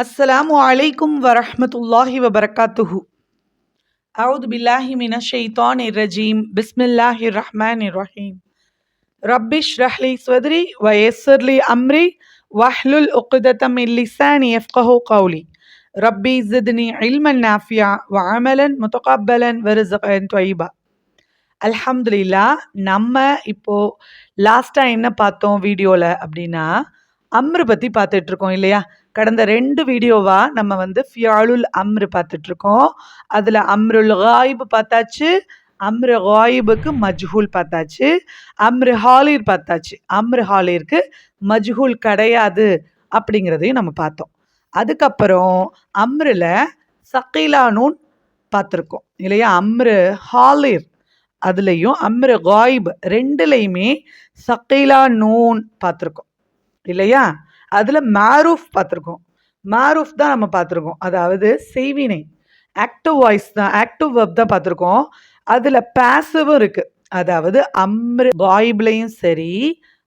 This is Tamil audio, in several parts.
அஸ்ஸலாமு அலைக்கும் வரஹமத்துல்லாஹி வபரகாத்துஹு. அவுது பில்லாஹி மின ஷெய்தான் ரஜீம். பிஸ்மில்லாஹி ரஹ்மான் இர் ரஹீம். ரப்பிஷ் ரஹ்லி ஸ்வத்ரி வயசர்லி அம்ரி வஹ்லுல் உக்குதத்தம் இல்லிசானி எஃப்கஹோ கௌலி. ரப்பி ஜித்னி இல்மன் நாஃபியா வாமலன் முத்தகப்பலன் வருசகன் தொய்பா அல்ஹம்துலில்லா நம்ம இப்போது லாஸ்ட்டாக என்ன பார்த்தோம் வீடியோவில் அப்படின்னா அம்ரு பற்றி பார்த்துட்ருக்கோம் இல்லையா? கடந்த ரெண்டு வீடியோவாக நம்ம வந்து ஃபியாலுல் அம்ரு பார்த்துட்ருக்கோம். அதில் அம்ருல் காயிபு பார்த்தாச்சு அம்ரு காயிபுக்கு மஜ்ஹூல் பார்த்தாச்சு அம்ரு ஹாலிர் பார்த்தாச்சு. அம்ரு ஹாலிருக்கு மஜ்ஹூல் கிடையாது அப்படிங்கிறதையும் நம்ம பார்த்தோம். அதுக்கப்புறம் அம்ரில் சக்கீலானூன் பார்த்துருக்கோம். இல்லையா? அம்ரு ஹாலிர் அதுலேயும் அம்ரு காயிப் ரெண்டுலேயுமே சக்கைலா நூன் பார்த்துருக்கோம். இல்லையா? அதில் மாரூஃப் பார்த்துருக்கோம். மாரூஃப் தான் நம்ம பார்த்துருக்கோம். அதாவது செய்வினை. ஆக்டிவ் வாய்ஸ் தான் ஆக்டிவ் வெப் தான் பார்த்துருக்கோம். அதில் பேசிவும் இருக்குது அதாவது அம்ரு பாய்பிளையும் சரி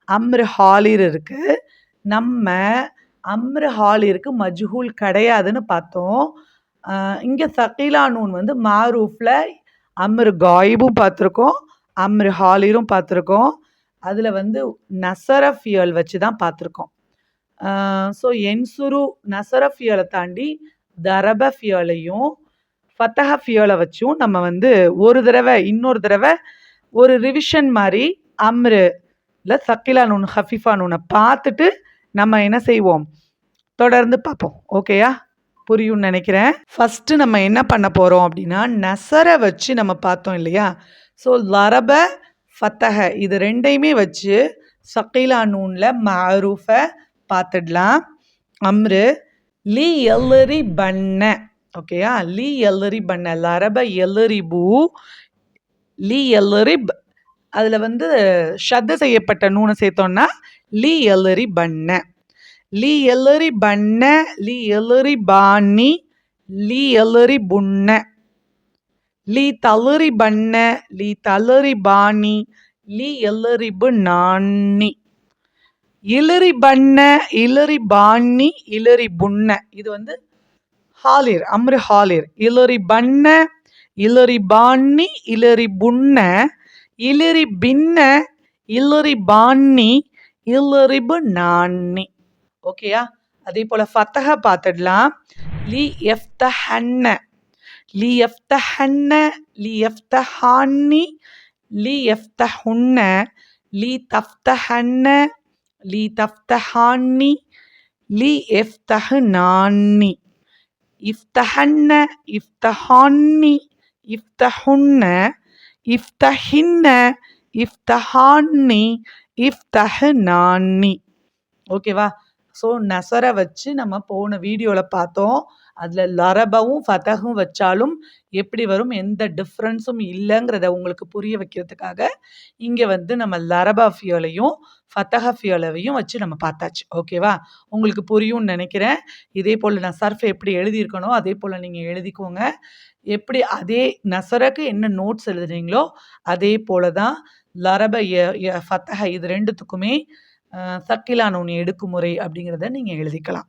அம்ரு ஹாலிர் இருக்குது நம்ம அம்ரு ஹாலிருக்கு மஜ்ஹூல் கிடையாதுன்னு பார்த்தோம். இங்கே சக்கீலா நூன் வந்து மாரூஃபில் அம்ரு காயிபும் பார்த்துருக்கோம் அம்ரு ஹாலிரும் பார்த்துருக்கோம். அதில் வந்து நசர ஃபியல் வச்சு தான் பார்த்துருக்கோம். ஸோ என்சுரு நசர ஃபியலை தாண்டி தரப ஃபியலையும் ஃபத்தஹ ஃபியலை வச்சும் நம்ம வந்து ஒரு தடவை இன்னொரு தடவை ஒரு ரிவிஷன் மாதிரி அம்ரு இல்லை சக்கிலா நூன் ஹஃபிஃபா நூனை பார்த்துட்டு நம்ம என்ன செய்வோம்? தொடர்ந்து பார்ப்போம். ஓகேயா புரியும்னு நினைக்கிறேன். ஃபஸ்ட்டு நம்ம என்ன பண்ண போகிறோம் அப்படின்னா நசரை வச்சு நம்ம பார்த்தோம் இல்லையா? ஸோ லரப ஃபத்தஹ இது ரெண்டையுமே வச்சு சக்கீலா நூனில் மரூஃபை பார்த்துடலாம் அம்ரு லி எல்லரி பண்ண. ஓகேயா? லி எல்லரி பண்ண. லரப எல்லரி பூ. லி எல்லரிப் அதில் வந்து ஷத்த செய்யப்பட்ட நூனை சேர்த்தோன்னா லி எல்லரி பண்ண. லி எல்லரி பண்ண லி எல்லரி பாணி லீ எல்லரி புண்ண. லீ தளரி பண்ண லீ தளரி பாணி லீ எல்லரிபு நாணி இளறி பண்ண இளறி பாண்ணி இளறி புண்ண. இது வந்து ஹாலிர் அம்ரு ஹாலிர். இளறி பண்ண இலரி பாண்ணி இளறி புண்ண. இலறி பின்ன இல்லறி பாண்ணி இலரிபு நாண்ணி ஓகேயா அதே போல் ஃபத்தக பார்த்துடலாம் லி எஃப்தஹன்ன. லி எஃப்தஹன்ன லி எஃப்தஹான்னி லி எஃப்தஹுன்ன லி தஃப்தஹன்ன லி தஃப்தஹான்னி லி எஃப்தஹ்னான்னி இஃப்தஹன்ன இஃப்தஹான்னி இஃப்தஹுன்ன இஃப்தஹின்ன இஃப்தஹான்னி இஃப்தஹ்னான்னி ஓகேவா ஸோ நசரை வச்சு நம்ம போன வீடியோவில் பார்த்தோம். அதில் லரபவும் ஃபதகும் வச்சாலும் எப்படி வரும் எந்த டிஃப்ரென்ஸும் இல்லைங்கிறத உங்களுக்கு புரிய வைக்கிறதுக்காக இங்கே வந்து நம்ம லரபா ஃபியோலையும் ஃபத்தஹ வச்சு நம்ம பார்த்தாச்சு. ஓகேவா உங்களுக்கு புரியும்னு நினைக்கிறேன். இதே போல் நான் சர்ஃப் எப்படி எழுதியிருக்கணும் அதே போல் நீங்கள் எழுதிக்கோங்க. எப்படி அதே நசரக்கு என்ன நோட்ஸ் எழுதுறீங்களோ அதே போல தான் லரப ஃபத்தஹ இது ரெண்டுத்துக்குமே சக்கிலான ஒன்று எடுக்கும் முறை அப்படிங்கிறத நீங்கள் எழுதிக்கலாம்.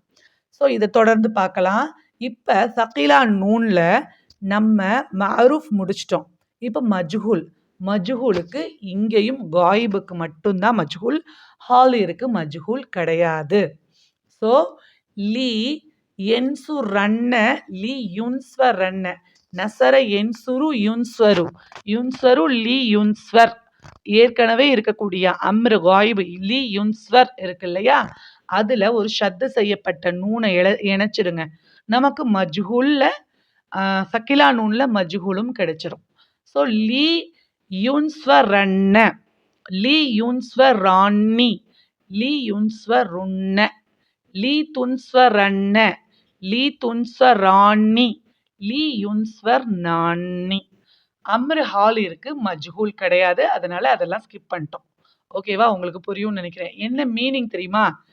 ஸோ இதை தொடர்ந்து பார்க்கலாம். இப்போ சக்கிலா நூனில் நம்ம மரூஃப் முடிச்சிட்டோம். இப்போ மஜ்ஹூல். மஜ்ஹூலுக்கு இங்கேயும் காயிபுக்கு மட்டும்தான் மஜ்ஹூல் ஹாலிருக்கு மஜ்ஹூல் கிடையாது. ஸோ லீ என்சு ரன்ன லீ யுன்ஸ்வர் ரன்ன. நசர என்சுரு யுன்ஸ்வரு. யுன்ஸ்வரு லீ யுன்ஸ்வர். ஏற்கனவே இருக்கக்கூடிய அம்ரு காயிபு லி யுன்ஸ்வர் இருக்கு இல்லையா? அதில் ஒரு ஷத்து செய்யப்பட்ட நூனை இழ இணைச்சிடுங்க நமக்கு மஜ்ஹூலில் சக்கிலா நூனில் மஜ்ஹூலும் கிடைச்சிரும். ஸோ லீ யுன்ஸ்வரண்ண லீ யுன்ஸ்வராண்ணி லீ யுன்ஸ்வருண்ண லீ துன்ஸ்வரண்ண லீ துன்ஸ்வராண்ணி லீ யுன்ஸ்வர் நாண்ணி அம்ரு ஹால் இருக்கு மஜ்ஹூல் கிடையாது அதனால அதெல்லாம் ஸ்கிப் பண்ணிட்டோம். ஓகேவா உங்களுக்கு புரியும்னு நினைக்கிறேன். என்ன மீனிங் தெரியுமா?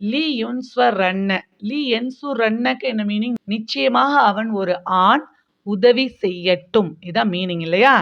லீ யுன்ஸ்வர் ரன்ன லீ என்சு ரன்னக்கு என்ன மீனிங் நிச்சயமாக அவன் ஒரு ஆண் உதவி செய்யட்டும். இதான் மீனிங் இல்லையா?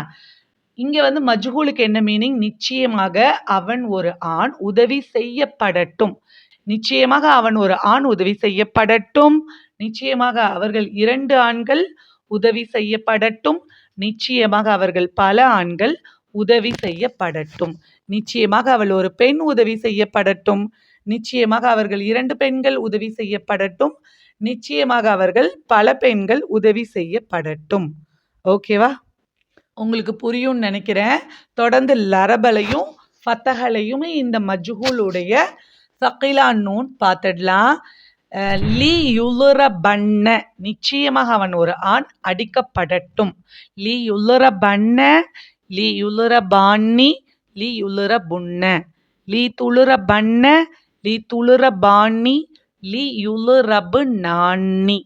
இங்கே வந்து மஜ்ஹூலுக்கு என்ன மீனிங் நிச்சயமாக அவன் ஒரு ஆண் உதவி செய்யப்படட்டும். நிச்சயமாக அவன் ஒரு ஆண் உதவி செய்யப்படட்டும். நிச்சயமாக அவர்கள் இரண்டு ஆண்கள் உதவி செய்யப்படட்டும். நிச்சயமாக அவர்கள் பல ஆண்கள் உதவி செய்யப்படட்டும். நிச்சயமாக அவள் ஒரு பெண் உதவி செய்யப்படட்டும். நிச்சயமாக அவர்கள் இரண்டு பெண்கள் உதவி செய்யப்படட்டும். நிச்சயமாக அவர்கள் பல பெண்கள் உதவி செய்யப்படட்டும். ஓகேவா? உங்களுக்கு புரியும்னு நினைக்கிறேன். தொடர்ந்து லரபலையும் ஃபத்தகலையுமே இந்த மஜ்ஹூலுடைய சக்கிலா நூன் பார்த்துடலாம். லீ யுலுர பண்ண நிச்சயமாக அவன் ஒரு ஆண் அடிக்கப்படட்டும். லீ யுலுர பண்ண லீ யுலுர பாணி லீ யுலுர புன்ன லீ துளுர பண்ண லீ துளுர பாண்ணி லீ யுலுரபு நாணி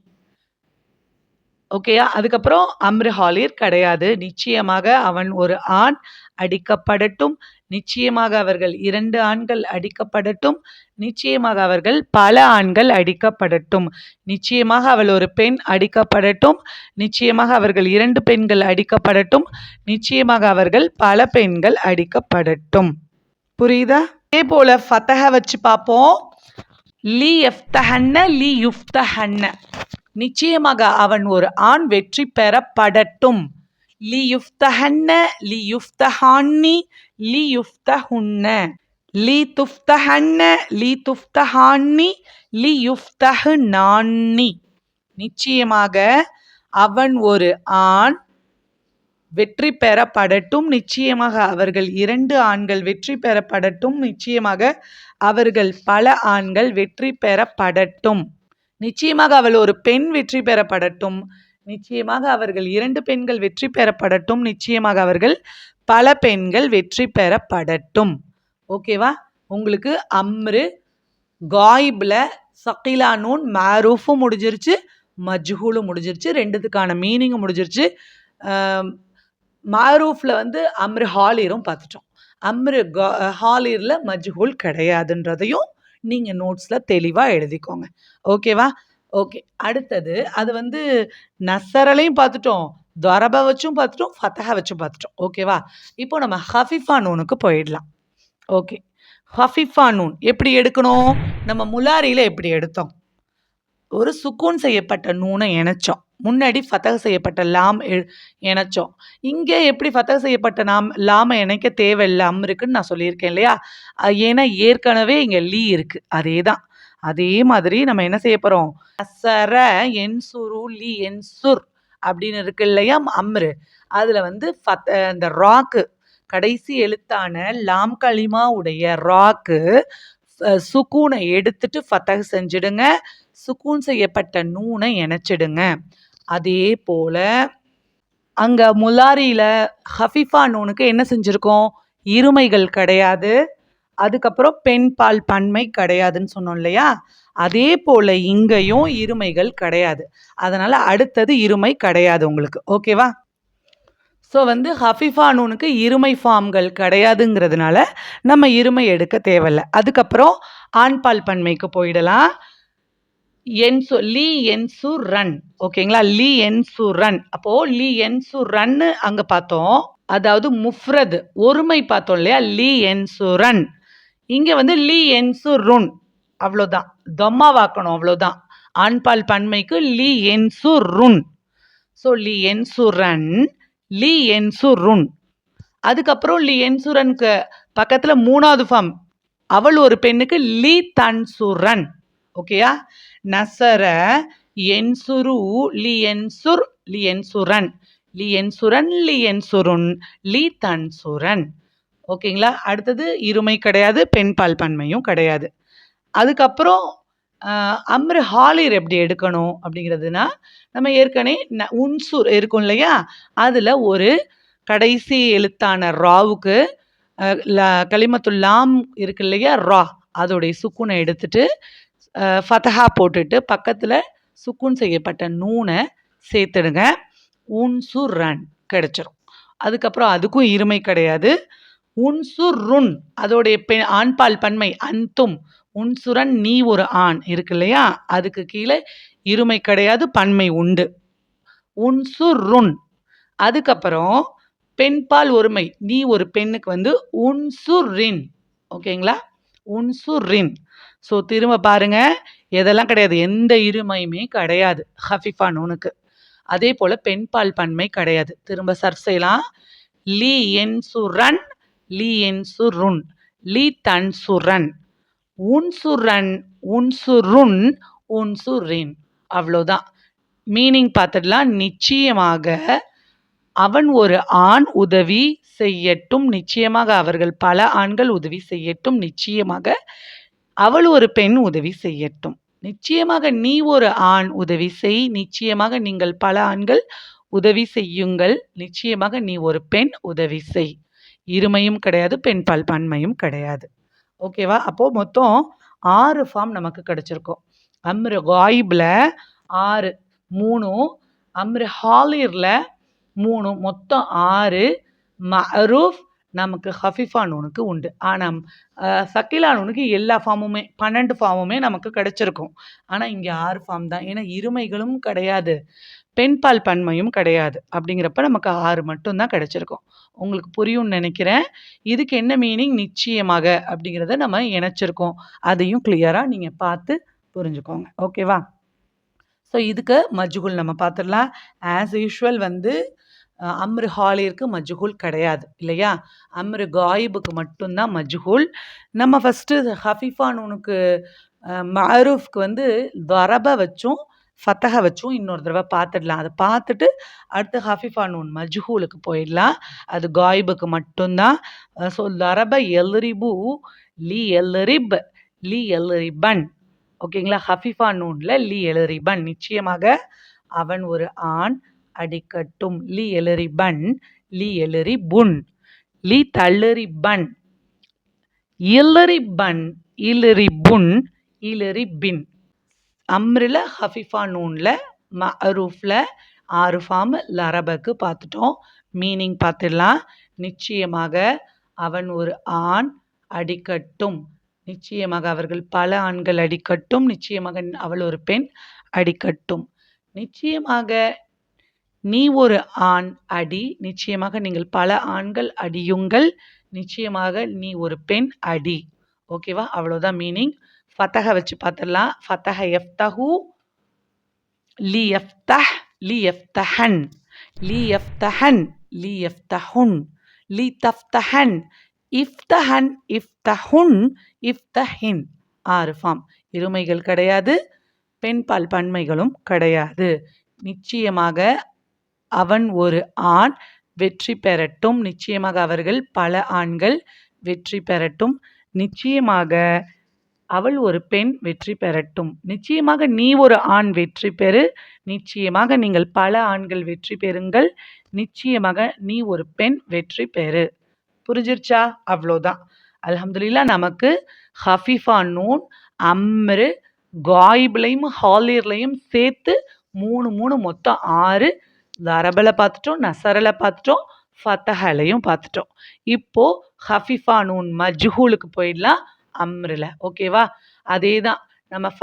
ஓகேயா அதுக்கப்புறம் அம்ரு ஹாலிர் கிடையாது. நிச்சயமாக அவன் ஒரு ஆண் அடிக்கப்படட்டும். நிச்சயமாக அவர்கள் இரண்டு ஆண்கள் அடிக்கப்படட்டும். நிச்சயமாக அவர்கள் பல ஆண்கள் அடிக்கப்படட்டும். நிச்சயமாக அவள் ஒரு பெண் அடிக்கப்படட்டும். நிச்சயமாக அவர்கள் இரண்டு பெண்கள் அடிக்கப்படட்டும். நிச்சயமாக அவர்கள் பல பெண்கள் அடிக்கப்படட்டும். புரியுதா? அதே போல ஃபத்தக வச்சு பார்ப்போம். லி எஃப்தஹன்ன லி யுஃப்தஹன்ன. நிச்சயமாக அவன் ஒரு ஆண் வெற்றி பெறப்படட்டும். லி யுஃப்தஹன்ன லி யுஃப்தஹான்னி லி யுஃப்தஹுன்ன லி துஃப்தஹன்ன லி துஃப்தஹான்னி லி யுஃப்தஹு நான்னி நிச்சயமாக அவன் ஒரு ஆண் வெற்றி பெறப்படட்டும். நிச்சயமாக அவர்கள் இரண்டு ஆண்கள் வெற்றி பெறப்படட்டும். நிச்சயமாக அவர்கள் பல ஆண்கள் வெற்றி பெறப்படட்டும். நிச்சயமாக அவள் ஒரு பெண் வெற்றி பெறப்படட்டும். நிச்சயமாக அவர்கள் இரண்டு பெண்கள் வெற்றி பெறப்படட்டும். நிச்சயமாக அவர்கள் பல பெண்கள் வெற்றி பெறப்படட்டும். ஓகேவா உங்களுக்கு அம்ரு காயிபில் சக்கிலானூன் மாரூஃபும் முடிஞ்சிருச்சு மஜ்ஹூலும் முடிஞ்சிருச்சு ரெண்டுத்துக்கான மீனிங்கும் முடிஞ்சிருச்சு. மாரூஃபில் வந்து அம்ரு ஹாலிரும் பார்த்துட்டோம். அம்ரு கா ஹாலிரில் மஜ்ஹூல் கிடையாதுன்றதையும் நீங்கள் நோட்ஸில் தெளிவாக எழுதிக்கோங்க. ஓகேவா ஓகே அடுத்தது அது வந்து நசரலையும் பார்த்துட்டோம் துவரப வச்சும் பார்த்துட்டோம் ஃபத்தஹா வச்சும் பார்த்துட்டோம். ஓகேவா இப்போ நம்ம ஹஃபிஃபா நூனுக்கு போயிடலாம். ஓகே ஹஃபிஃபா நூன் எப்படி எடுக்கணும்? நம்ம முலாரியில் எப்படி எடுத்தோம்? ஒரு சுக்கூன் செய்யப்பட்ட நூனை இணைச்சோம். முன்னாடி ஃபத்தக செய்யப்பட்ட லாம் எ இணைச்சோம் இங்கே எப்படி ஃபத்தக செய்யப்பட்ட நாம் லாமை இணைக்க தேவையில்லை அம் இருக்குன்னு நான் சொல்லியிருக்கேன் இல்லையா? ஏன்னா ஏற்கனவே இங்கே லீ இருக்குது அதே தான். அதே மாதிரி நம்ம என்ன செய்ய போகிறோம் அசர என்சுரு லி என்சுர் அப்படின்னு இருக்கு இல்லையா? அம்ரு. அதில் வந்து ஃபத் இந்த ராக்கு கடைசி எழுத்தான லாம் களிமா உடைய ராக்கு சுக்கூனை எடுத்துட்டு ஃபத்தக செஞ்சிடுங்க. சுக்கூன் செய்யப்பட்ட நூனை இணைச்சிடுங்க. அதே போல அங்க முலாரியில ஹஃபிஃபா நூனுக்கு என்ன செஞ்சிருக்கோம்? இருமைகள் கிடையாது. அதுக்கப்புறம் பெண் பால் பன்மை கிடையாதுன்னு சொன்னோம் இல்லையா? அதே போல இங்கேயும் இருமைகள் கிடையாது. அதனால அடுத்தது இருமை கிடையாது உங்களுக்கு. ஓகேவா ஸோ வந்து ஹஃபிஃபா நூனுக்கு இருமை ஃபார்ம்கள் கிடையாதுங்கிறதுனால நம்ம இருமை எடுக்க தேவையில்ல. அதுக்கப்புறம் ஆண்பால் பன்மைக்கு போயிடலாம். என்சு லீ என்சு ரன். ஓகேங்களா? லீ என்சு ரன். அப்போ லீ என்சு ரன்னு அங்க பார்த்தோம். அதாவது முஃப்ரது. ஒருமை பார்த்தோம் இல்லையா? லீ என்சு ரன். இங்க வந்து லீ என்சு ருன். அவ்வளோதான். தம்மா வாக்கணும் அவ்வளோதான். ஆண்பால் பன்மைக்கு லீ என்சு ருன். ஸோ லீ என்சு ரன் லீ என்சு ருன். அதுக்கப்புறம் லீ என்சுரனுக்கு பக்கத்தில் மூணாவது ஃபார்ம் அவள் ஒரு பெண்ணுக்கு லீ தன்சுரன் ஓகேயா? நசர என்சுரு லி என்சுர் லி என்சுரன் லி என்சுரன் லி என்சுருன் லி தன்சுரன் ஓகேங்களா? அடுத்தது இருமை கிடையாது பெண் பால் பன்மையும் கிடையாது. அதுக்கப்புறம் அம்ரு ஹாலிர் எப்படி எடுக்கணும் அப்படிங்கிறதுனா நம்ம ஏற்கனவே ந- உன்சுர் இருக்கும் இல்லையா? அதில் ஒரு கடைசி எழுத்தான ராவுக்கு ல- களிமத்துல்லாம் இருக்கு இல்லையா? ரா அதோடைய சுக்குனை எடுத்துட்டு ஃபதஹா போட்டுட்டு பக்கத்தில் சுக்குன் செய்யப்பட்ட நூனை சேர்த்துடுங்க. உன்சுர் ரன் கிடச்சிரும். அதுக்கப்புறம் அதுக்கும் இருமை கிடையாது. உன்சுர் ருன் அதோடைய பெ ஆண்பால் பன்மை அன்தும் உன்சுரன் நீ ஒரு ஆண் இருக்கு இல்லையா? அதுக்கு கீழே இருமை கிடையாது பன்மை உண்டு. உன்சுர் ருன் அதுக்கப்புறம் பெண்பால் ஒருமை நீ ஒரு பெண்ணுக்கு வந்து உன்சுரின் ஓகேங்களா? உன்சுரின். ஸோ திரும்ப பாருங்க. எதெல்லாம் கிடையாது. எந்த இருமையுமே கிடையாது. ஹஃபிஃபா நூனுக்கு அதே போல் பெண்பால் பன்மை கிடையாது. திரும்ப சர்ச் செய்யலாம். லீ என் சுரன் லீ என் சுருன். லீ தன் சுரன். உன்சுரன் உன்சுருன் உன்சுரின் அவ்வளோதான் மீனிங் பார்த்துடலாம். நிச்சயமாக அவன் ஒரு ஆண் உதவி செய்யட்டும் நிச்சயமாக அவர்கள் பல ஆண்கள் உதவி செய்யட்டும் நிச்சயமாக அவள் ஒரு பெண் உதவி செய்யட்டும். நிச்சயமாக நீ ஒரு ஆண் உதவி செய் நிச்சயமாக நீங்கள் பல ஆண்கள் உதவி செய்யுங்கள் நிச்சயமாக நீ ஒரு பெண் உதவி செய். இருமையும் கிடையாது பெண் பால் பன்மையும் கிடையாது. ஓகேவா அப்போது மொத்தம் ஆறு ஃபார்ம் நமக்கு கிடச்சிருக்கோம். அம்ரு காயிபில் ஆறு மூணும் அம்ரு ஹாலிரில் மூணு மொத்தம் ஆறு மரூஃப் நமக்கு ஹஃபிஃபா நூனுக்கு உண்டு. ஆனால் சக்கிலா நூனுக்கு எல்லா ஃபார்முமே பன்னெண்டு ஃபார்முமே நமக்கு கிடச்சிருக்கும். ஆனால் இங்கே ஆறு ஃபார்ம் தான். ஏன்னா இருமைகளும் கிடையாது. பெண்பால் பன்மையும் கிடையாது. அப்படிங்கிறப்ப நமக்கு ஆறு மட்டும்தான் கிடச்சிருக்கும். உங்களுக்கு புரியும்னு நினைக்கிறேன். இதுக்கு என்ன மீனிங் நிச்சயமாக அப்படிங்கிறத நம்ம இணைச்சிருக்கோம். அதையும் கிளியராக நீங்கள் பார்த்து புரிஞ்சுக்கோங்க. ஓகேவா ஸோ இதுக்கு மஜ்குல் நம்ம பார்த்துடலாம். ஆஸ் யூஷுவல் வந்து அம்ரு ஹாலிற்கு மஜ்ஹூல் கிடையாது இல்லையா? அம்ரு காயிபுக்கு மட்டும்தான் மஜ்ஹூல். நம்ம ஃபஸ்ட்டு ஹஃபிஃபா நூனுக்கு மரூஃப்க்கு வந்து வரப வச்சும் ஃபத்தக வச்சும் இன்னொரு தடவை பார்த்துடலாம். அதை பார்த்துட்டு அடுத்து ஹஃபிஃபா நூன் மஜ்ஹூலுக்கு போயிடலாம். அது காயிபுக்கு மட்டும்தான். ஸோ லரப எல்ரிபு லி எல்ரிப் லி எல்ரிபன். ஓகேங்களா? ஹஃபிஃபா நூனில் லி எல்ரிபன். நிச்சயமாக அவன் ஒரு ஆண். அடிக்கட்டும். லி எலரிபன் லி எழுறி புன் லி தள்ளரி பன் பண் இலறி புன் இலறி பின். அம்ரில் ஹஃபிஃபா நூனில் மரூஃபில் ஆறு ஃபார்ம் லரபக்கு பார்த்துட்டோம். மீனிங் பார்த்துடலாம். நிச்சயமாக அவன் ஒரு ஆண் அடிக்கட்டும். நிச்சயமாக அவர்கள் பல ஆண்கள் அடிக்கட்டும். நிச்சயமாக அவள் ஒரு பெண் அடிக்கட்டும். நிச்சயமாக நீ ஒரு ஆண் அடி நிச்சயமாக நீங்கள் பல ஆண்கள் அடியுங்கள். நிச்சயமாக நீ ஒரு பெண் அடி. ஓகேவா அவ்வளோதான் மீனிங் ஃபத்தக வச்சு பார்த்துடலாம் ஃபத்தக எஃப்தஹு லி எஃப்தஹ் லி எஃப்தஹன் லி எஃப்தஹன் லி எஃப்தஹுன் லி தஃப்தஹன் இஃப்தஹன் இஃப்தஹுன் இஃப்தஹின். ஆறு ஃபார்ம் இருமைகள் கிடையாது. பெண்பால் பன்மைகளும் கிடையாது. நிச்சயமாக அவன் ஒரு ஆண் வெற்றி பெறட்டும். நிச்சயமாக அவர்கள் பல ஆண்கள் வெற்றி பெறட்டும். நிச்சயமாக அவள் ஒரு பெண் வெற்றி பெறட்டும். நிச்சயமாக நீ ஒரு ஆண் வெற்றி பெறு. நிச்சயமாக நீங்கள் பல ஆண்கள் வெற்றி பெறுங்கள். நிச்சயமாக நீ ஒரு பெண் வெற்றி பெறு. புரிஞ்சிருச்சா? அவ்வளோதான். அலமதுல்லா நமக்கு ஹஃபிஃபா நூன் அம்ரு காயிப்லையும் ஹாலிர்லையும் சேர்த்து மூணு மூணு மொத்தம் ஆறு தரபலை பார்த்துட்டோம் நசரலை பார்த்துட்டோம் ஃபத்தஹலையும் பார்த்துட்டோம். இப்போது ஹஃபிஃபா நூன் மஜ்ஹூலுக்கு போயிடலாம் அம்ரில். ஓகேவா? அதே தான் நம்ம ஃப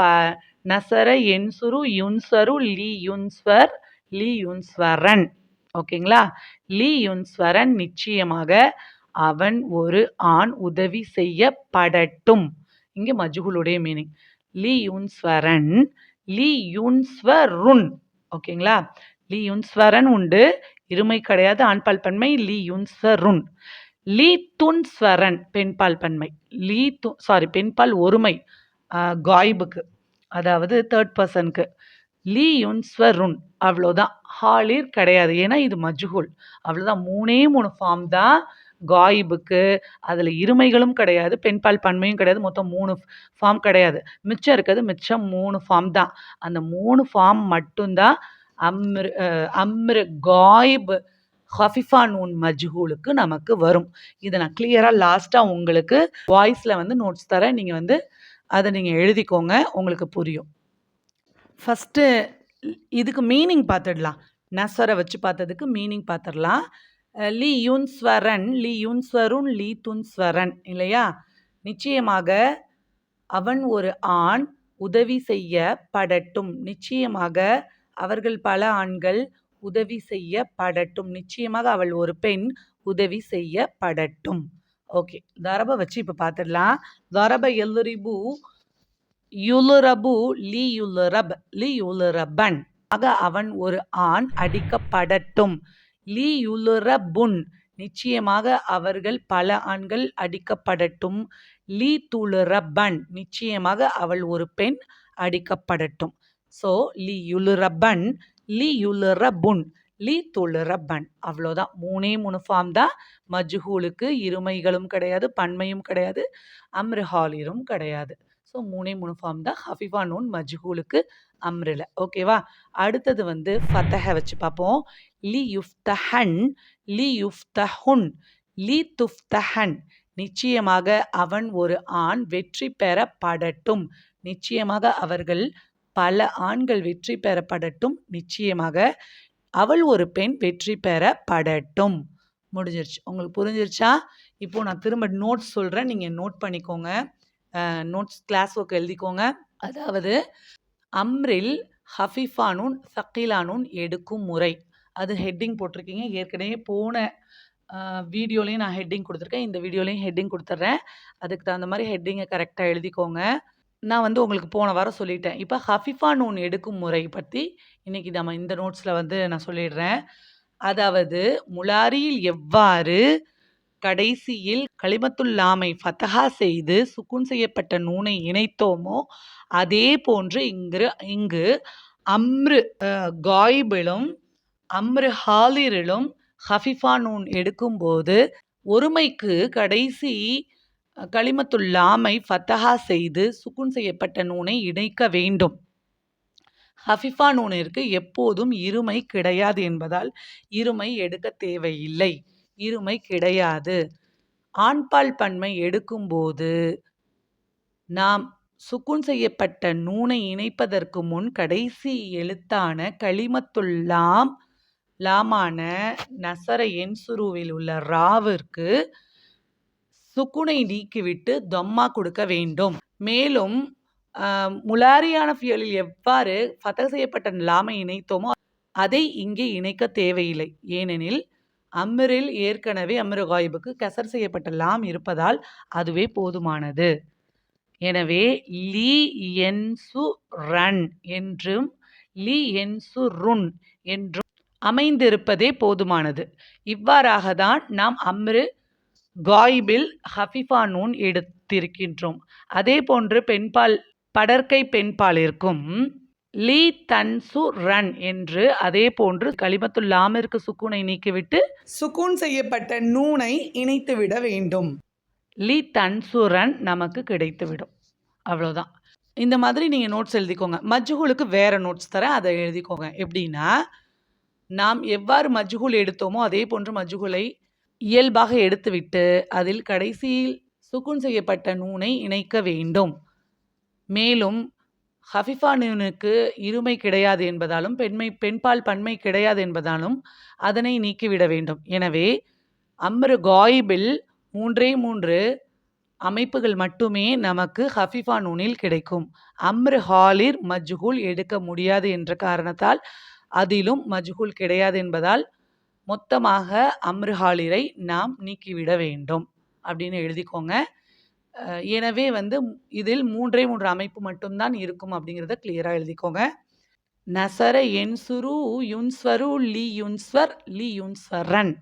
நசர என்சுரு யுன்சரு லீ யுன்ஸ்வர் லீ யுன்ஸ்வரன். ஓகேங்களா? லீ யுன்ஸ்வரன் நிச்சயமாக அவன் ஒரு ஆண் உதவி செய்யப்படட்டும். இங்கே மஜ்ஹூலுடைய மீனிங் லீ யுன்ஸ்வரன் லீ யுன்ஸ்வருன். ஓகேங்களா? லீ யுன்ஸ்வரன் உண்டு. இருமை கிடையாது ஆண்பால் பன்மை லீ யுன்ஸ்வருன் லீ துன்ஸ்வரன் பெண்பால் பன்மை. லீ து சாரி பெண்பால் ஒருமை காய்புக்கு அதாவது தேர்ட் பர்சனுக்கு லீ யுன்ஸ்வருன் அவ்வளோதான். ஹாலிர் கிடையாது ஏன்னா இது மஜ்ஹூல். அவ்வளோதான். மூணே மூணு ஃபார்ம் தான் காயிபுக்கு. அதில் இருமைகளும் கிடையாது பெண்பால் பன்மையும் கிடையாது மொத்தம் மூணு ஃபார்ம் கிடையாது. மிச்சம் இருக்கிறது மிச்சம் மூணு ஃபார்ம் தான். அந்த மூணு ஃபார்ம் மட்டும்தான் அம்ரு அம்ரு காயிப் ஹஃபிஃபா நூன் மஜ்ஹூலுக்கு நமக்கு வரும். இதை நான் கிளியராக லாஸ்ட்டாக உங்களுக்கு வாய்ஸில் வந்து நோட்ஸ் தரேன். நீங்கள் வந்து அதை நீங்கள் எழுதிக்கோங்க. உங்களுக்கு புரியும். ஃபஸ்ட்டு இதுக்கு மீனிங் பார்த்துடலாம். நஸ்வரை வச்சு பார்த்ததுக்கு மீனிங் பார்த்துடலாம். லீ யுன்ஸ்வரன் லீ யுன்ஸ்வருன் லீ துன்ஸ்வரன் இல்லையா? நிச்சயமாக அவன் ஒரு ஆண் உதவி செய்ய படட்டும். நிச்சயமாக அவர்கள் பல ஆண்கள் உதவி செய்ய படட்டும் நிச்சயமாக அவள் ஒரு பெண் உதவி செய்ய படட்டும் ஓகே. தரப வச்சு இப்போ பார்த்துடலாம். தரப எல்லுரிபு யுலுரபு லி யுலுரப் லி யுலுரபன் ஆக அவன் ஒரு ஆண் அடிக்கப்படட்டும். லியுல்ரபுன் நிச்சயமாக அவர்கள் பல ஆண்கள் அடிக்கப்படட்டும். லீ லிதுல்ரபன் நிச்சயமாக அவள் ஒரு பெண் அடிக்கப்படட்டும். ஸோ லியுல்ரபன் லி லிதுல்ரபன் அவ்வளோதான். 3ஏ 3 ஃபார்ம் தான். மஜ்ஹூலுக்கு இருமைகளும் கிடையாது, பன்மையும் கிடையாது, அம்ரு ஹாலிரும் கிடையாது. ஸோ 3ஏ 3 ஃபார்ம் தான். ஹஃபிஃபா நூன் மஜ்ஹூலுக்கு அம்ருல. ஓகேவா? அடுத்தது வந்து ஃபத்தஹ வச்சு பார்ப்போம். லியுஃப்தஹன் லி துஃப்தஹன் நிச்சயமாக அவன் ஒரு ஆண் வெற்றி பெறப்படட்டும். நிச்சயமாக அவர்கள் பல ஆண்கள் வெற்றி பெறப்படட்டும். நிச்சயமாக அவள் ஒரு பெண் வெற்றி பெறப்படட்டும். முடிஞ்சிருச்சு. உங்களுக்கு புரிஞ்சிருச்சா? இப்போ நான் திரும்ப நோட்ஸ் சொல்கிறேன் நீங்கள் நோட் பண்ணிக்கோங்க. நோட்ஸ் கிளாஸ் ஒர்க் எழுதிக்கோங்க. அதாவது அம்ரில் ஹஃபிஃபானூன் நூன், எடுக்கும் முறை. அது ஹெட்டிங் போட்டிருக்கீங்க. ஏற்கனவே போன வீடியோலையும் நான் ஹெட்டிங் கொடுத்துருக்கேன் இந்த வீடியோலையும் ஹெட்டிங் கொடுத்துட்றேன் அதுக்கு தகுந்த மாதிரி ஹெட்டிங்கை கரெக்டாக எழுதிக்கோங்க. நான் வந்து உங்களுக்கு போன வாரம் சொல்லிட்டேன். இப்போ ஹஃபிஃபா நூன் எடுக்கும் முறை பற்றி இன்னைக்கு நம்ம இந்த நோட்ஸில் வந்து நான் சொல்லிடுறேன். அதாவது முலாரியில் எவ்வாறு கடைசியில் களிமத்துல்லாமை ஃபத்தஹா ஃபதஹா செய்து சுக்குன் செய்யப்பட்ட நூனை இணைத்தோமோ, அதே போன்று இங்கு இங்கு அம்ரு காய்பிலும் அம்ரு ஹாலிரிலும் ஹஃபிஃபா நூன் எடுக்கும்போது, ஒருமைக்கு கடைசி கலிமத்துல் லாமை செய்து சுக்குன் செய்யப்பட்ட நூனை இணைக்க வேண்டும். ஹஃபிஃபா நூனிற்கு எப்போதும் இருமை கிடையாது என்பதால், இருமை எடுக்க தேவையில்லை. இருமை கிடையாது. ஆண்பால் பன்மை எடுக்கும்போது, நாம் சுக்குன் செய்யப்பட்ட நூனை இணைப்பதற்கு முன் கடைசி எழுத்தான களிமத்துல்லாம் லாமான நசர என்சுருவில் உள்ள ராவிற்கு சுக்குனை நீக்கிவிட்டு தம்மா கொடுக்க வேண்டும். மேலும் முலாரியான ஃபியலில் எவ்வாறு ஃபதஹ் செய்யப்பட்ட லாமை இணைத்தோமோ, அதை இங்கே இணைக்க தேவையில்லை. ஏனெனில் அம்ரில் ஏற்கனவே அம்ரு கசர் செய்யப்பட்ட லாம் இருப்பதால் அதுவே போதுமானது. எனவே லி யன்சுரன் என்றும், லி ருண் என்றும் அமைந்திருப்பதே போதுமானது. இவ்வாறாக தான் நாம் அம்ரு காயிபில் ஹஃபிஃபா நூன் எடுத்திருக்கின்றோம். அதேபோன்று பெண்பால் படர்க்கை பெண்பாலிற்கும் லி தன்சுரன் என்று அதேபோன்று கலிமத்துல் லாமிற்கு சுக்கூனை நீக்கிவிட்டு சுக்கூன் செய்யப்பட்ட நூனை இணைத்துவிட வேண்டும். லி தன்சுரன் நமக்கு கிடைத்துவிடும். அவ்வளோதான். இந்த மாதிரி நீங்க நோட்ஸ் எழுதிக்கோங்க. மஜ்ஹூலுக்கு வேற நோட்ஸ் தரேன். அத எழுதிக்கோங்க. எப்படின்னா, நாம் எவ்வாறு மஜ்ஹூல் எடுத்தோமோ, அதே போன்று மஜ்ஹூலை இயல்பாக எடுத்துவிட்டு, அதில் கடைசியில் சுக்குன் செய்யப்பட்ட நூனை இணைக்க வேண்டும். மேலும் ஹஃபிஃபா நூனுக்கு இருமை கிடையாது என்பதாலும், பெண்மை பெண்பால் பன்மை கிடையாது என்பதாலும், அதனை நீக்கிவிட வேண்டும். எனவே அம்ரு காயிபில் 3ஏ 3 அமைப்புகள் மட்டுமே நமக்கு ஹஃபிஃபா நூனில் கிடைக்கும். அம்ரு ஹாலிர் மஜ்ஹூல் எடுக்க முடியாது என்ற காரணத்தால், அதிலும் மஜ்ஹூல் கிடையாது என்பதால், மொத்தமாக அம்ருஹாலிரை நாம் நீக்கிவிட வேண்டும். அப்படின்னு எழுதிக்கோங்க. எனவே வந்து இதில் 3ஏ 3 அமைப்பு மட்டும்தான் இருக்கும் அப்படிங்கிறத கிளியராக எழுதிக்கோங்க. நசர என்சுரு யுன்ஸ்வரு லியுன்ஸ்வர் லி யுன்ஸ்வருன்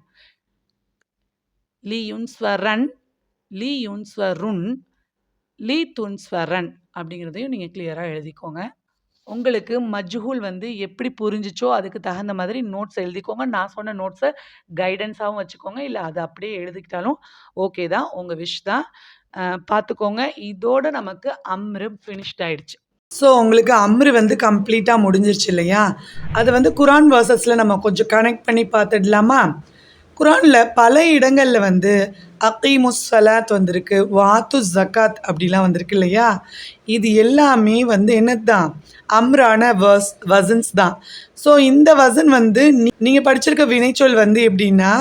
லீ துன்ஸ்வரன் அப்படிங்கிறதையும் நீங்கள் கிளியராக எழுதிக்கோங்க. உங்களுக்கு மஜ்ஹூல் வந்து எப்படி புரிஞ்சிச்சோ அதுக்கு தகுந்த மாதிரி நோட்ஸ் எழுதிக்கோங்க. நான் சொன்ன நோட்ஸை கைடன்ஸாகவும் வச்சுக்கோங்க. இல்லை அதை அப்படியே எழுதிக்கிட்டாலும் ஓகே தான். உங்கள் விஷ் தான். பார்த்துக்கோங்க. இதோட நமக்கு அம்ரு ஃபினிஷ்ட் ஆயிடுச்சு. ஸோ உங்களுக்கு அம்ரு வந்து கம்ப்ளீட்டாக முடிஞ்சிருச்சு இல்லையா? அதை வந்து குரான் வெர்சஸ்ல நம்ம கொஞ்சம் கனெக்ட் பண்ணி பார்த்துடலாமா? குரானில் பல இடங்களில் வந்து அகீமுஸ் சலாத் வந்திருக்கு. வாத்துஸ் ஜக்காத் அப்படிலாம் வந்திருக்கு இல்லையா? இது எல்லாமே வந்து என்னது தான்? அம்ரான வஸ் வசன்ஸ் தான். ஸோ இந்த வசன் வந்து நீங்கள் படிச்சிருக்க வினைச்சொல் வந்து எப்படின்னா,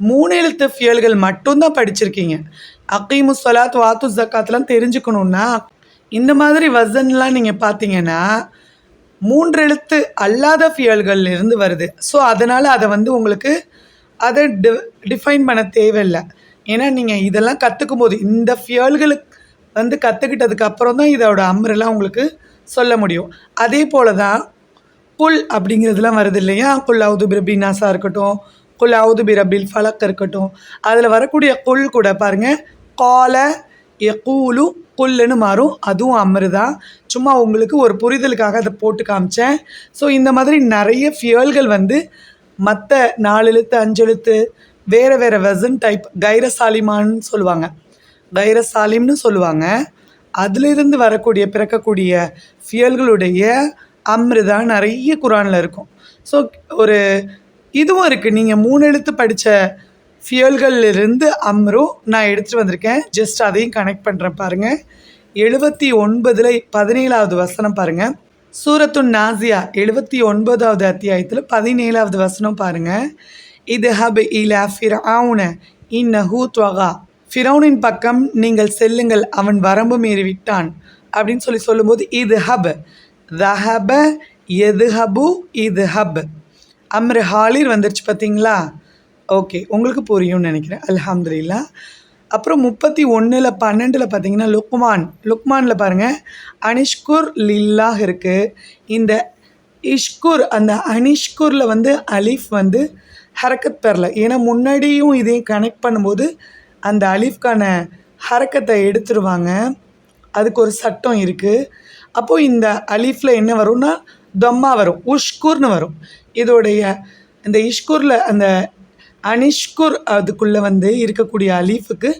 மூணு எழுத்து ஃபியல்கள் மட்டும்தான் படிச்சிருக்கீங்க. அகீமுஸ் சலாத் வாத்துஸ் ஜக்காத்லாம் தெரிஞ்சுக்கணுன்னா இந்த மாதிரி வசன்லாம் நீங்கள் பார்த்தீங்கன்னா, மூன்று எழுத்து அல்லாத ஃபியல்கள் இருந்து வருது. ஸோ அதனால் அதை வந்து உங்களுக்கு அதை டி டிஃபைன் பண்ண தேவையில்லை. ஏன்னா நீங்கள் இதெல்லாம் கற்றுக்கும்போது இந்த ஃபியல்களுக்கு வந்து கற்றுக்கிட்டதுக்கு அப்புறம் தான் இதோட அம்ரெல்லாம் உங்களுக்கு சொல்ல முடியும். அதே போல் தான் குல் அப்படிங்கிறதுலாம் வருது இல்லையா? குல் அவுது பிரபி நாசா இருக்கட்டும் குல் அவுது பிரபில் ஃபலக் இருக்கட்டும். அதில் வரக்கூடிய குல் கூட பாருங்கள் கால எக்கூலு குல்லுன்னு மாறும். அதுவும் அம்ரு தான் சும்மா உங்களுக்கு ஒரு புரிதலுக்காக அதை போட்டு காமிச்சேன். ஸோ இந்த மாதிரி நிறைய ஃபியல்கள் வந்து மற்ற நாலு எழுத்து அஞ்சு எழுத்து வேறு வேறு வெசன் டைப் கைரசாலிமான்னு சொல்லுவாங்க. கைரசாலிம்னு சொல்லுவாங்க. அதிலிருந்து வரக்கூடிய பிறக்கக்கூடிய ஃபியல்களுடைய அம்ரு தான் நிறைய குரானில் இருக்கும். ஸோ ஒரு இதுவும் இருக்குது நீங்கள் மூணு எழுத்து படித்த ஃபியல்கள்லேருந்து அம்ரும் நான் எடுத்துகிட்டு வந்திருக்கேன். ஜஸ்ட் அதையும் கனெக்ட் பண்ணுறேன் பாருங்கள் எழுபத்தி ஒன்பதில் பதினேழாவது வசனம் பாருங்கள் சூரத்துன் நாசியா எழுபத்தி ஒன்பதாவது அத்தியாயத்தில் பதினேழாவது வசனம் பாருங்கள் இது ஹப் இலா ஃபிரவுன இன்னஹூ துவகா. ஃபிரௌனின் பக்கம் நீங்கள் செல்லுங்கள் அவன் வரம்பு மீறி விட்டான் அப்படின்னு சொல்லி சொல்லும்போது இது ஹப். ஹப எது ஹபு இது ஹப் அம்ரு ஹாலிர் வந்துருச்சு பார்த்தீங்களா ஓகே உங்களுக்கு புரியும்னு நினைக்கிறேன். அல்ஹம்துலில்லா. அப்புறம் முப்பத்தி ஒன்றில் பன்னெண்டில் பார்த்தீங்கன்னா லுக்மான். லுக்மானில் பாருங்கள் அனிஷ்குர் லில்லாஹ் இருக்குது இந்த இஷ்குர் அந்த அனிஷ்குரில் வந்து அலிஃப் வந்து ஹரக்கத் பெறல. ஏன்னா முன்னாடியும் இதையும் கனெக்ட் பண்ணும்போது அந்த அலிஃப்கான ஹரக்கத்தை எடுத்துருவாங்க. அதுக்கு ஒரு சட்டம் இருக்குது அப்போது இந்த அலிஃபில் என்ன வரும்னா தொம்மா வரும். உஷ்குர்னு வரும். இதோடைய இந்த இஷ்குரில் அந்த அனிஷ்குர் அதுக்குள்ளே வந்து இருக்கக்கூடிய அலீஃபுக்கு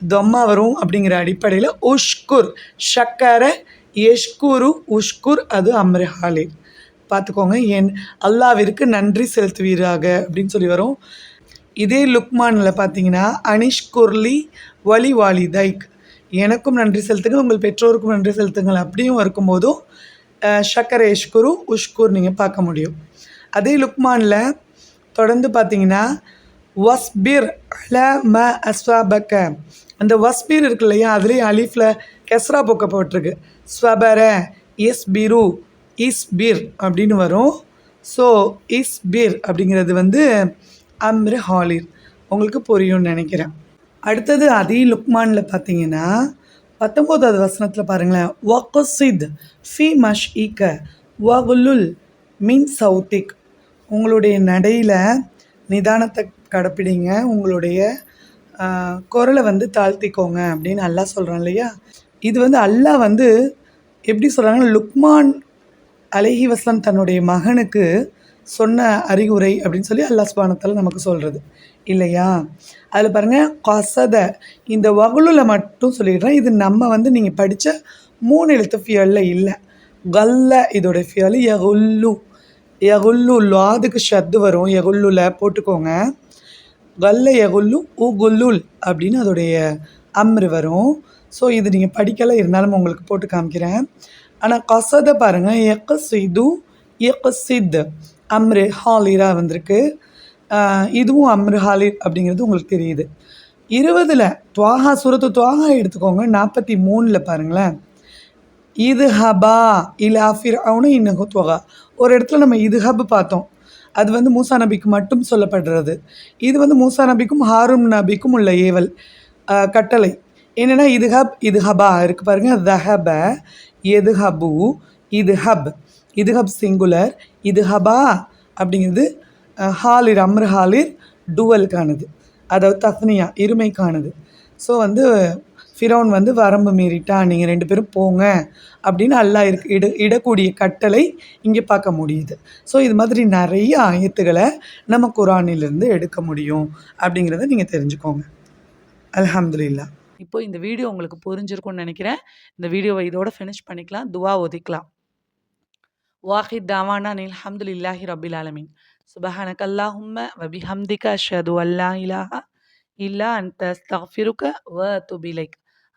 தொம்மா வரும் அப்படிங்கிற அடிப்படையில் உஷ்குர் ஷக்கர எஷ்குரு உஷ்குர் அது அம்ரஹாலே பார்த்துக்கோங்க என் அல்லாவிற்கு நன்றி செலுத்துவீராக அப்படின்னு சொல்லி வரும். இதே லுக்மானில் பார்த்தீங்கன்னா அனிஷ்குர்லி வலி வாலி தைக் எனக்கும் நன்றி செலுத்துங்கள் உங்கள் பெற்றோருக்கும் நன்றி செலுத்துங்கள் அப்படியும் இருக்கும்போதும் ஷக்கர எஷ்குரு உஷ்குர் நீங்கள் பார்க்க முடியும். அதே லுக்மானில் தொடர்ந்து பார்த்தீங்கன்னா வஸ்பிர் அல ம அஸ்வாபக்க. அந்த வஸ்பீர் இருக்கு இல்லையா அதுலேயும் அலீஃபில் கெஸ்ரா போக்க போட்டிருக்கு ஸ்வபர இஸ் பிரு இஸ் பீர் அப்படின்னு வரும். ஸோ இஸ் பீர் அப்படிங்கிறது வந்து அம்ரு ஹாலிர். உங்களுக்கு புரியும்னு நினைக்கிறேன். அடுத்தது அதே லுக்மானில் பார்த்தீங்கன்னா பத்தொம்போதாவது வசனத்தில் பாருங்களேன். வக்கசித் ஃபி மஷ் ஈக்க வகுலுல் மின் சவுத்திக் உங்களுடைய நடையில் நிதானத்தை கடைப்பிடிங்க. உங்களுடைய குரலை வந்து தாழ்த்திக்கோங்க அப்படின்னு அல்லா சொல்கிறான் இல்லையா? இது வந்து அல்லாஹ் வந்து எப்படி சொல்கிறாங்கன்னா லுக்மான் அலைஹி வஸ்லம் தன்னுடைய மகனுக்கு சொன்ன அறிகுறை அப்படின்னு சொல்லி அல்லாஹ் சுபானத்தால் நமக்கு சொல்கிறது இல்லையா? அதில் பாருங்கள் கசத இந்த வகுலில் மட்டும் சொல்லிடுறேன். இது நம்ம வந்து நீங்கள் படித்த மூணு எழுத்து ஃபியலில் இல்லை. கல்ல இதோட ஃபியல் யகுல்லு. எகுல்லு லாதுக்கு ஷத்து வரும். எகுல்லுல போட்டுக்கோங்க. கல்ல எகுல்லு உ குல்லுல் அப்படின்னு அதோடைய அம்ரு வரும். ஸோ இது நீங்கள் படிக்கலை இருந்தாலும் உங்களுக்கு போட்டு காமிக்கிறேன். ஆனால் கசதை பாருங்கள் எக்க சிது எக்க சித் அம்ரு ஹாலிரா வந்திருக்கு. இதுவும் அம்ரு ஹாலிர் அப்படிங்கிறது உங்களுக்கு தெரியுது. இருபதில் துவாகா சுரத்து துவாகா எடுத்துக்கோங்க. நாற்பத்தி மூணில் பாருங்களேன். இது ஹபா இல்லை ஃபிர் அவனு இன்னகு துவகா. ஒரு இடத்துல நம்ம இது ஹப் பார்த்தோம். அது வந்து மூசா நபிக்கு மட்டும் சொல்லப்படுறது. இது வந்து மூசா நபிக்கும் ஹாரும் நபிக்கும் உள்ள ஏவல் கட்டளை. என்னென்னா இது ஹப் இது ஹபா இருக்குது பாருங்கள் தஹப எது ஹபு இது ஹப் இது ஹப் சிங்குலர் இது ஹபா அப்படிங்கிறது ஹாலிர் அம்ரு ஹாலிர் டுவலுக்கானது அதாவது தஃப்னியா இருமைக்கானது. ஸோ வந்து ஃபிரோன் வந்து வரம்பு மீறிட்டா நீங்கள் ரெண்டு பேரும் போங்க அப்படின்னு அல்லாஹ் இருக்கு இட இடக்கூடிய கட்டளை இங்கே பார்க்க முடியுது. ஸோ இது மாதிரி நிறைய ஆயத்துக்களை நம்ம குரானிலிருந்து எடுக்க முடியும் அப்படிங்கிறத நீங்கள் தெரிஞ்சுக்கோங்க. அல்ஹம்துலில்லாஹ் இப்போ இந்த வீடியோ உங்களுக்கு புரிஞ்சிருக்கும்னு நினைக்கிறேன். இந்த வீடியோவை இதோட ஃபினிஷ் பண்ணிக்கலாம் துவா ஒதுக்கலாம். வாஹித் தாவானா இல்லாஹி ரபில் ஆலமீன். சுபஹானக அல்லாஹும்ம வபிஹம்திக ஷது அல்லா இலாஹா இல்லா அந்த அஸ்தக்ஃபிருக வ துபிலைக்